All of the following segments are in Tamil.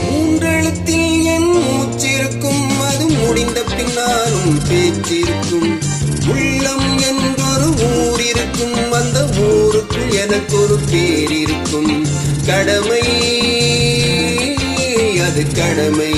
மூன்றெழுத்தில் என் மூச்சிருக்கும் அது முடிந்த பின்னாலும் பேச்சிருக்கும். உள்ளம் என்றொரு ஊர் இருக்கும் அந்த ஊருக்குள் எனக்கு ஒரு பேர் இருக்கும் கடமை அது கடமை.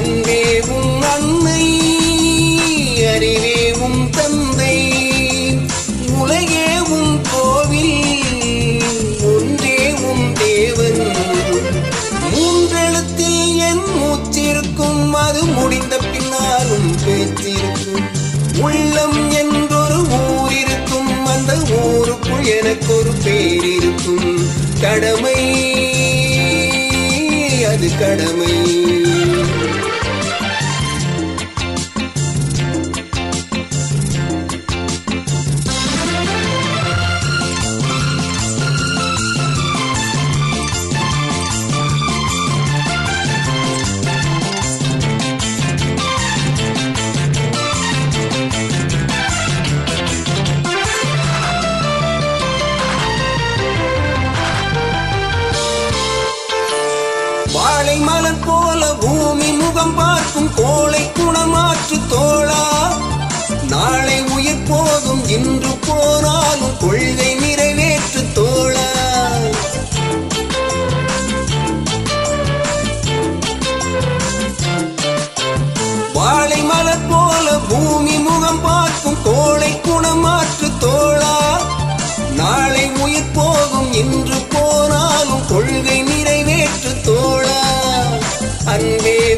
அன்பேவும் அன்னை அறிவேவும் தந்தை. உலகேவும் கோவில் ஒன்றேவும் தேவன். மூன்றெழுத்தில் என் மூச்சிருக்கும் அது முடிந்த பின்னாலும் பேச்சிருக்கும் உள்ளம் என்றொரு ஊர் இருக்கும் அந்த ஊருக்குள் எனக்கு ஒரு பேர் இருக்கும் கடமை அது கடமை. மாலை மலர் போல பூமி முகம் பார்க்கும் கோளை குணமாற்று தோழா. நாளை உயிர் போதும் இன்று போனாலும் கொள்கை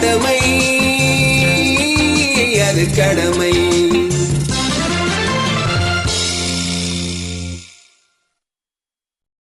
கடமை. அது கடமை.